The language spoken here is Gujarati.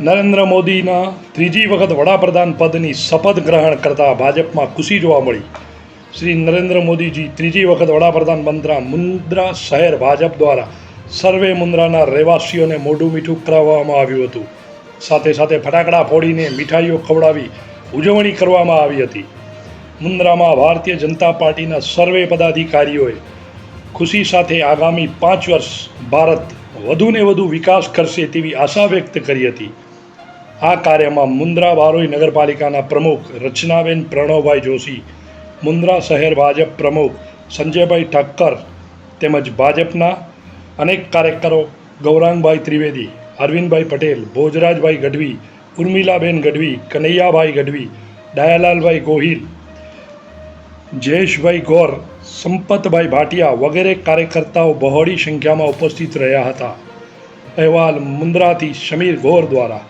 નરેન્દ્ર મોદીના ત્રીજી વખત વડાપ્રધાન પદની શપથ ગ્રહણ કરતા ભાજપમાં ખુશી જોવા મળી. શ્રી નરેન્દ્ર મોદીજી ત્રીજી વખત વડાપ્રધાન બનતા મુન્દ્રા શહેર ભાજપ દ્વારા સર્વે મુન્દ્રાના રહેવાસીઓને મોઢું મીઠું કરાવવામાં આવ્યું હતું. સાથે સાથે ફટાકડા ફોડીને મીઠાઈઓ ખવડાવી ઉજવણી કરવામાં આવી હતી. મુન્દ્રામાં ભારતીય જનતા પાર્ટીના સર્વે પદાધિકારીઓએ ખુશી સાથે આગામી પાંચ વર્ષ ભારત વધુને વધુ વિકાસ કરશે તેવી આશા વ્યક્ત કરી હતી. આ કાર્યમાં મુન્દ્રા બારોઈ નગરપાલિકાના પ્રમુખ રચનાબેન પ્રણવભાઈ જોશી, મુન્દ્રા શહેર ભાજપ પ્રમુખ સંજયભાઈ ઠક્કર તેમજ ભાજપના અનેક કાર્યકરો ગૌરાંગભાઈ ત્રિવેદી, અરવિંદભાઈ પટેલ, ભોજરાજભાઈ ગઢવી, ઉર્મિલાબેન ગઢવી, કનૈયાભાઈ ગઢવી દયાલાલભાઈ ગોહિલ, જયેશભાઈ ગોર, સંપતભાઈ ભાટિયા વગેરે કાર્યકર્તાઓ બહોળી સંખ્યામાં ઉપસ્થિત રહ્યા હતા. અહેવાલ મુન્દ્રાથી સમીર ગોર દ્વારા